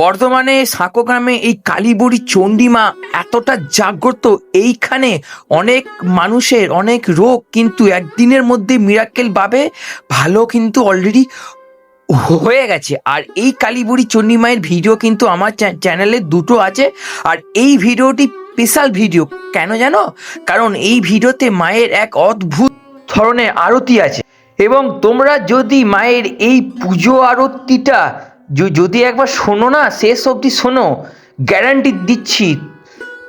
বর্ধমানে সাঁকো গ্রামে এই কালীবুড়ি চণ্ডীমা এতটা জাগ্রত, এইখানে অনেক মানুষের অনেক রোগ কিন্তু একদিনের মধ্যে মিরাক্কেল ভাবে ভালো কিন্তু অলরেডি হয়ে গেছে। আর এই কালীবুড়ি চণ্ডীমায়ের ভিডিও কিন্তু আমার চ্যা- চ্যানেলে দুটো আছে। আর এই ভিডিওটি স্পেশাল ভিডিও কেন জানো? কারণ এই ভিডিওতে মায়ের এক অদ্ভুত ধরনের আরতি আছে। এবং তোমরা যদি মায়ের এই পুজো আরতিটা যদি একবার শোনো না, শেষ অবধি শোনো গ্যারান্টি দিচ্ছি,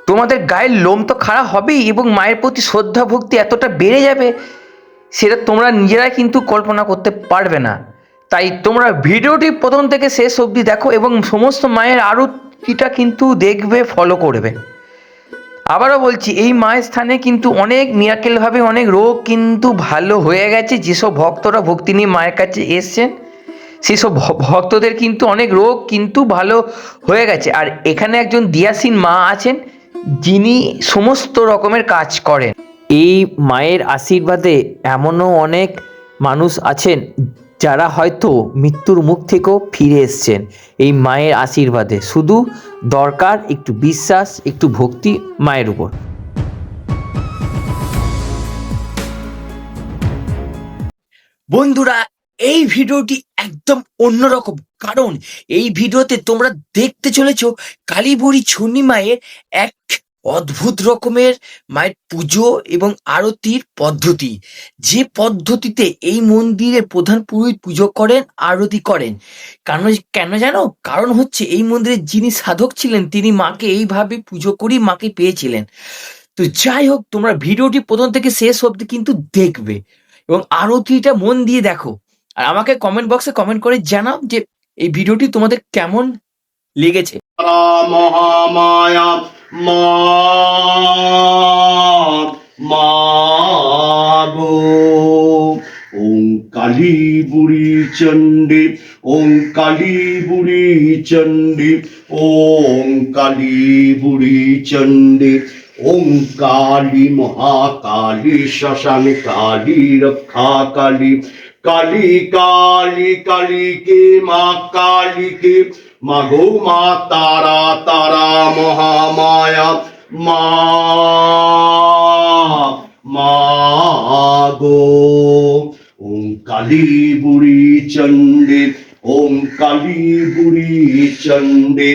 তোমাদের গায়ের লোম তো খারাপ হবেই এবং মায়ের প্রতি শ্রদ্ধা ভক্তি এতটা বেড়ে যাবে, সেটা তোমরা নিজেরাই কিন্তু কল্পনা করতে পারবে না। তাই তোমরা ভিডিওটি প্রথম থেকে শেষ অবধি দেখো এবং সমস্ত মায়ের আরতিটা কিন্তু দেখবে ফলো করবে। আবারও বলছি, এই মায়ের স্থানে কিন্তু অনেক মিরাকেলভাবে অনেক রোগ কিন্তু ভালো হয়ে গেছে, যেসব ভক্তরা ভক্তি নিয়ে মায়ের কাছে এসছেন। সেসব ভক্তদের কিন্তু অনেক রোগ কিন্তু ভালো হয়ে গেছে। আর এখানে একজন দিয়াসিন মা আছেন, যিনি সমস্ত রকমের কাজ করেন। এই মায়ের আশীর্বাদে এমনও অনেক মানুষ আছেন, যারা হয়তো মৃত্যুর মুখ থেকেও ফিরে এসছেন এই মায়ের আশীর্বাদে। শুধু দরকার একটু বিশ্বাস, একটু ভক্তি মায়ের উপর। বন্ধুরা এই ভিডিওটি একদম অন্যরকম। কারণ এই ভিডিওতে তোমরা দেখতে চলেছ কালীবুড়ি ছন্নি মায়ের এক অদ্ভুত রকমের মায়ের পুজো এবং আরতির পদ্ধতি। যে পদ্ধতিতে এই মন্দিরের প্রধান পুরোহিত পুজো করেন, আরতি করেন। কারণ কেন জানো? কারণ হচ্ছে এই মন্দিরের যিনি সাধক ছিলেন, তিনি মাকে এইভাবে পুজো করেই মাকে পেয়েছিলেন। তো যাই হোক, তোমরা ভিডিওটি প্রথম থেকে শেষ অবধি কিন্তু দেখবে। এবং আরতিটা মন দিয়ে দেখো। আর আমাকে কমেন্ট বক্সে কমেন্ট করে জানাও যে এই ভিডিওটি তোমাদের কেমন লেগেছে। কালী বুড়ি চণ্ডী ওং কালী বুড়ি চণ্ডী ওং কালী বুড়ি চণ্ডী ওং কালী মহাকালী শ্মশান কালী রক্ষা কালী কালী কালী কালী কে মা কালী কে মাগো মা তারা তারা মহামায়া মা মাগো ওম কালী বুড়ি চণ্ডী ওম কালী বুড়ি চণ্ডী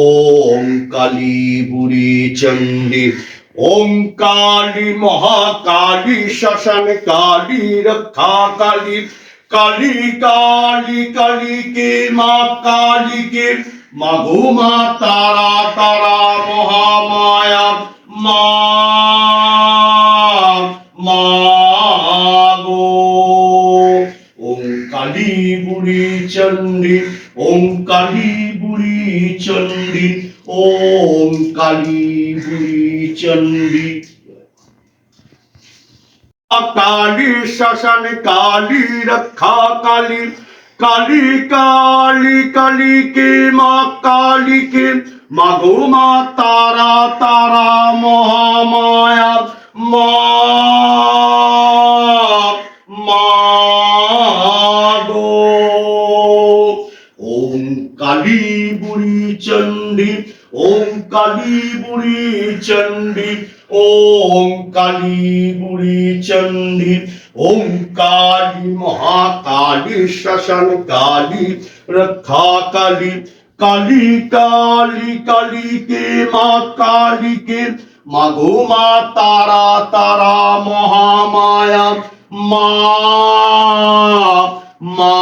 ওম কালী বুড়ি চণ্ডী ওম কালী মহাকালী শ্মশান কালী, রক্ষা কালী কালী কালী কালী কে মা কালী কে? মাগো মা তারা তারা মহামায়া, মা মাগো ওম কালী বুড়ি চণ্ডী ওম কালী বুড়ি চণ্ডী ওম কালী চণ্ডী কালী, শ্মশান কালী, রক্ষা কালী কালী কালী কালী কে মা কালী কে? মাগো মা তারা তারা মহামায়া, মা মাগো ওম কালী বুড়ি চণ্ডী ওম কালী বুড়ি চণ্ডী, ওম কালী বুড়ি চণ্ডী, ওম কালী মহাকালী শ্মশান কালী, রক্ষা কালী কালী কালী কালী কে মা কালী কে, মাগো মা তারা তারা মহামায়া, মা মাগো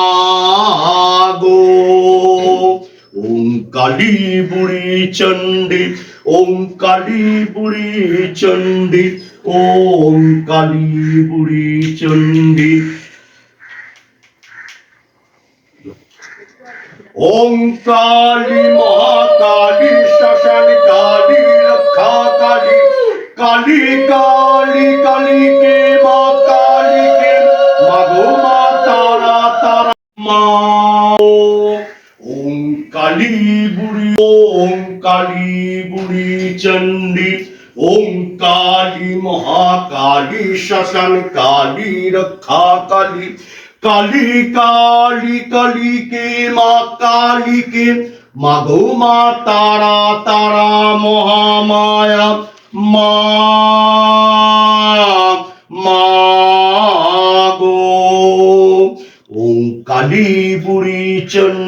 কালী বুড়ি চণ্ডী ওম কালী বুড়ি চণ্ডী ওম কালী বুড়ি চণ্ডী ওম কালী মহাকালী, শ্মশান কালী, রক্ষা কালী কালী কালী কালী ওম কালী বুড়ি ওম কালী বুড়ি চণ্ডী ওম কালী মহাকালী শ্মশান কালী রক্ষা কালী কালী কালী কালী কে মা কালী কে মাগো মা তারা তারা মহামায়া মা মাগো ওম কালী বুড়ি চণ্ডী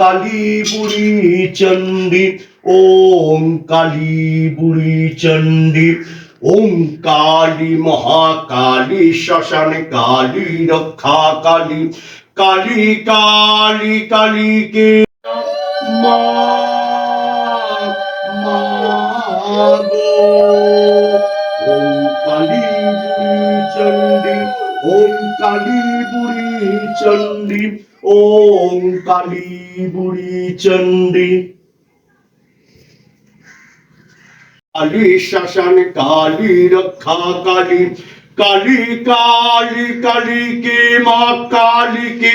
ওম কালী বুড়ি চণ্ডী, ওম কালী বুড়ি চণ্ডী, ওম কালী মহাকালী, শ্মশান কালী, রক্ষা কালী কালী কালী কালী কে। মা মা, গো। কালী চণ্ডী, ওম কালী বুড়ি চণ্ডী। ওম কালী বুড়ি চণ্ডী কালী শ্মশান কালী রক্ষা কালী কালী কালী কালী কে মা কালী কে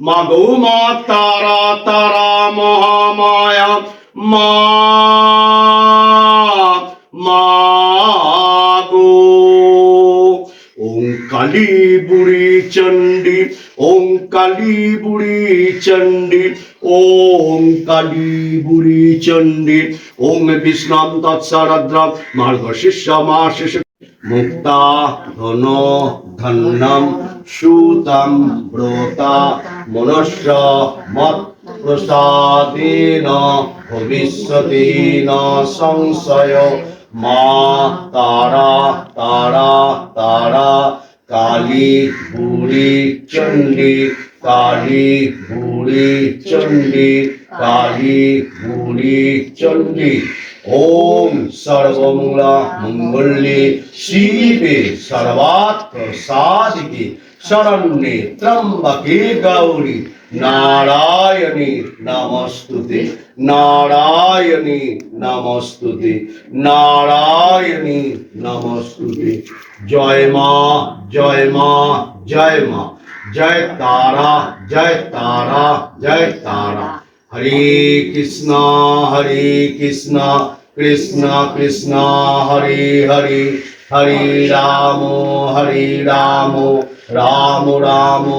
মাগো মা তারা তারা মহামায়া মা মাগো ওম কালী বুড়ি চণ্ডী চণ্ডী ওম বিষ্ণাম তৎসারদ্র মার্গশিষ্য মাশিষ মুক্তা ধন ধন্যম সুতম ব্রতা। মনুষ্য মত প্রসাদেন ভবিষ্যতি সংশয়। মা তারা তারা তারা। কালী, বুড়ি, চণ্ডী কালী বুড়ি চণ্ডী কালী বুড়ি চণ্ডী ওম সর্বমঙ্গলা মঙ্গলে শিবে সর্বাত্ম সাধিকে শরণ্যে ত্রম্বকে গৌরী নারায়ণী নমস্তুতে নারায়ণী নমস্তুতে নারায়ণী নমস্তুতে জয় মা জয় মা জয় মা জয় তারা জয় তারা জয় তারা। হরে কৃষ্ণ হরে কৃষ্ণ কৃষ্ণ কৃষ্ণ, হরে হরে। হরে রাম হরে রাম রাম রাম,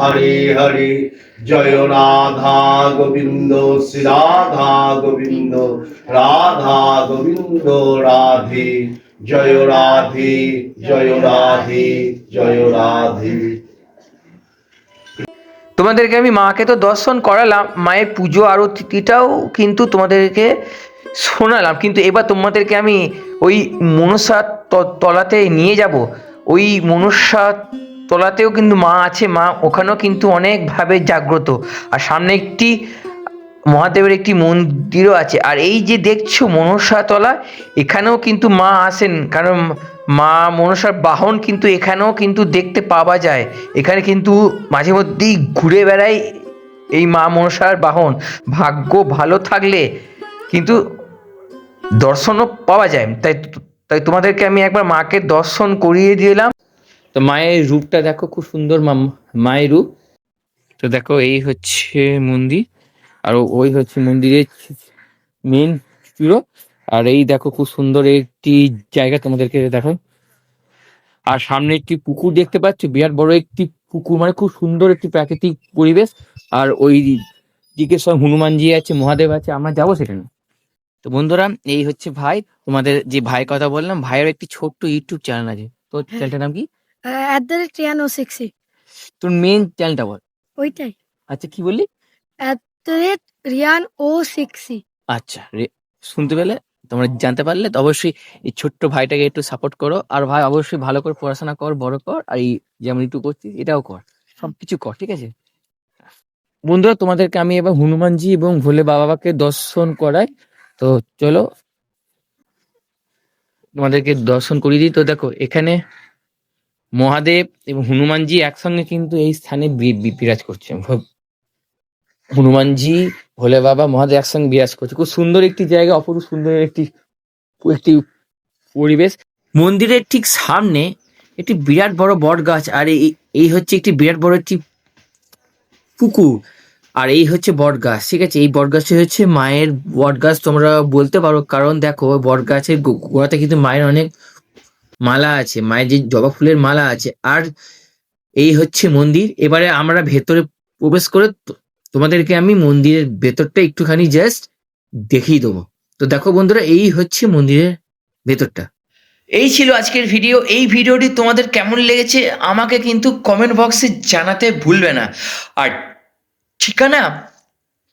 হরে হরে। জয় রাধা গোবিন্দ, শ্রী রাধা গোবিন্দ রাধা গোবিন্দ, রাধে। জয় রাধে জয় রাধে জয় রাধে। তোমাদেরকে আমি মাকে তো দর্শন করালাম, মায়ের পুজো, আরতিটাও কিন্তু তোমাদেরকে শোনালাম। কিন্তু এবার তোমাদেরকে আমি ওই মনসা তলাতে নিয়ে যাব। ওই মনসা তলাতেও কিন্তু মা আছে, মা ওখানেও কিন্তু অনেকভাবে জাগ্রত। আর সামনে একটি মহাদেবের একটি মন্দিরও আছে। আর এই যে দেখছ মনসা তলা, এখানেও কিন্তু মা আসেন, কারণ মা মনসার বাহন কিন্তু এখানেও কিন্তু দেখতে পাওয়া যায়। এখানে কিন্তু মাঝে মধ্যেই ঘুরে বেড়ায় এই মা মনসার বাহন। ভাগ্য ভালো থাকলে কিন্তু দর্শনও পাওয়া যায়। তাই তাই তোমাদেরকে আমি একবার মাকে দর্শন করিয়ে দিলাম। তো মায়ের রূপটা দেখো, খুব সুন্দর মা- মায়ের রূপ। তো দেখো, এই হচ্ছে মন্দির। আর ওই হচ্ছে মন্দিরের মেন চূড়ো আর এই দেখো খুব সুন্দর একটি জায়গা তোমাদেরকে দেখো আর সামনে একটি পুকুর দেখতে পাচ্ছ বিরাট বড় একটি পুকুর মানে খুব সুন্দর একটি প্রাকৃতিক পরিবেশ। আর ওই দিকে সব হনুমানজি আছে মহাদেব আছে আমরা যাব সেখানে। তো বন্ধুরা এই হচ্ছে ভাই। তোমাদের যে ভাই কথা বললাম ভাইয়ের একটি ছোট্ট ইউটিউব চ্যানেল আছে। তো চ্যানেলটার নাম কি? অ্যাট দ্য রেট তোর মেন চ্যানেলটা বল। ওইটাই। আচ্ছা কি বললি? অ্যাট দ্য রিয়ান ও সিক্সি আচ্ছা শুনতে পেলে? তোমরা জানতে পারলে তো অবশ্যই এই ছোট্ট ভাইটাকে একটু সাপোর্ট করো। আর ভাই, অবশ্যই ভালো করে পড়াশোনা কর, বড় কর, আর এই যেমন একটু করছিস এটাও কর। সবকিছু কর, ঠিক আছে? বন্ধুরা, তোমাদেরকে আমি এবার হনুমানজি এবং ভোলে বাবাকে দর্শন করাই। তো চলো, তোমাদেরকে দর্শন করিয়ে দিই। তো দেখো, এখানে মহাদেব এবং হনুমানজি একসঙ্গে কিন্তু এই স্থানে বি- বিরাজ করছে। হনুমানজি, ভোলে বাবা, মহাদেব একসঙ্গে বিরাজ করছে। খুব সুন্দর একটি জায়গা, অপরূপ সুন্দর একটি একটি পরিবেশ। মন্দিরের ঠিক সামনে একটি বিরাট বড় বট গাছ আর এই হচ্ছে একটি বিরাট বড় একটি পুকুর, আর এই হচ্ছে বট গাছ ঠিক আছে? এই বট গাছটি হচ্ছে মায়ের বট গাছ তোমরা বলতে পারো, কারণ দেখো বট গাছের গোড়াতে কিন্তু মায়ের অনেক মালা আছে, মায়ের যে জবা ফুলের মালা আছে, আর এই হচ্ছে মন্দির। এবারে আমরা ভেতরে প্রবেশ করে তোমাদেরকে আমি মন্দিরের ভেতরটা একটুখানি জাস্ট দেখিয়ে দেবো। তো দেখো বন্ধুরা, এই হচ্ছে মন্দিরের ভেতরটা। এই ছিল আজকের ভিডিও এই ভিডিওটি তোমাদের কেমন লেগেছে আমাকে কিন্তু কমেন্ট বক্সে জানাতে ভুলবে না। আর ঠিকানা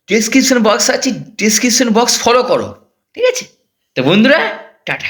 ডিসক্রিপশন বক্স আছে ডিসক্রিপশন বক্স ফলো করো। ঠিক আছে? তো বন্ধুরা, টাটা।